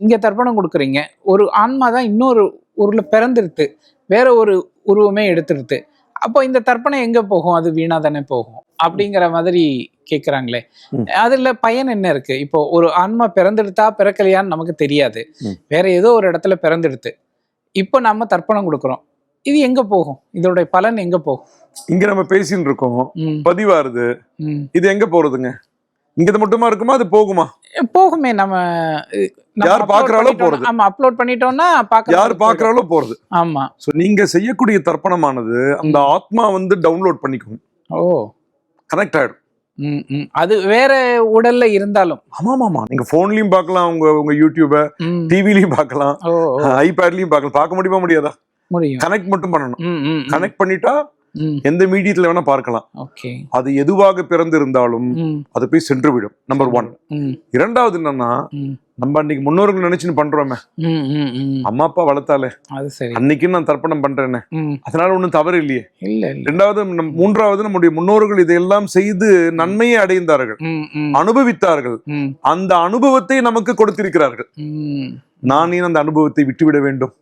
இங்க தர்ப்பணம் கொடுக்குறீங்க. ஒரு ஆன்மா தான் இன்னொரு ஊர்ல பிறந்துருது வேற ஒரு உருவமே எடுத்துருது அப்போ இந்த தர்ப்பணம் எங்க போகும்? அது வீணா தானே போகும்? அப்படிங்கிற மாதிரி கேக்குறாங்களே. ம். அதுல பயன் என்ன இருக்கு? இப்போ ஒரு ஆன்மா பிறந்தெடுத்தா பிறக்கலையான்னு நமக்கு தெரியாது. வேற ஏதோ ஒரு இடத்துல பிறந்தெடுத்து இப்போ நம்ம தர்ப்பணம் கொடுக்குறோம். இது எங்க போகும்? இதோட பலன் எங்க போகும்? இங்க நம்ம பேசின்னு இருக்கோம். பதிவாருது. இது எங்க போறதுங்க? இங்க இது மட்டுமா இருக்குமா? அது போகுமா? போகுமே நம்ம யார் பண்ணிட்டோம்னா- போறது. ஆமா அப்லோட் பண்ணிட்டோம்னா பாக்க யார் பாக்குறாலோ போறது. ஆமா. சோ நீங்க செய்யக்கூடிய தர்ப்பணமானது அந்த ஆத்மா வந்து டவுன்லோட் பண்ணிக்கும். ஓ. கனெக்ட் ஆயிடும். அது வேற உடல்ல இருந்தாலும். ஆமா ஆமா நீங்க போன்லயும் பார்க்கலாம் உங்க உங்க யூடியூப. டிவிலயும் ஓ, ஐபேட்லயும் பார்க்கலாம் பார்க்க முடியுமா? முடியாதா? முடியும். கனெக்ட் மட்டும் பண்ணணும். கனெக்ட் பண்ணிட்டா எந்த மீடியத்துல வேணா பார்க்கலாம். அது எதுவாக பிறந்து இருந்தாலும் ம், அது போய் சென்று விடும் நம்பர் ஒன் இரண்டாவது என்னன்னா நம்ம அன்னைக்கு முன்னோர்கள் நினைச்சுன்னு பண்றோமே. அம்மா அப்பா வளர்த்தாலே. அன்னைக்கு நான் தர்ப்பணம் பண்றேனே. அதனால ஒண்ணும் தவறு இல்லையே. நம்- மூன்றாவது நம்முடைய முன்னோர்கள் இதையெல்லாம் செய்து நன்மையை அடைந்தார்கள். அனுபவித்தார்கள். அந்த அனுபவத்தை நமக்கு கொடுத்திருக்கிறார்கள். நான் ஏன் அந்த அனுபவத்தை விட்டுவிட வேண்டும்?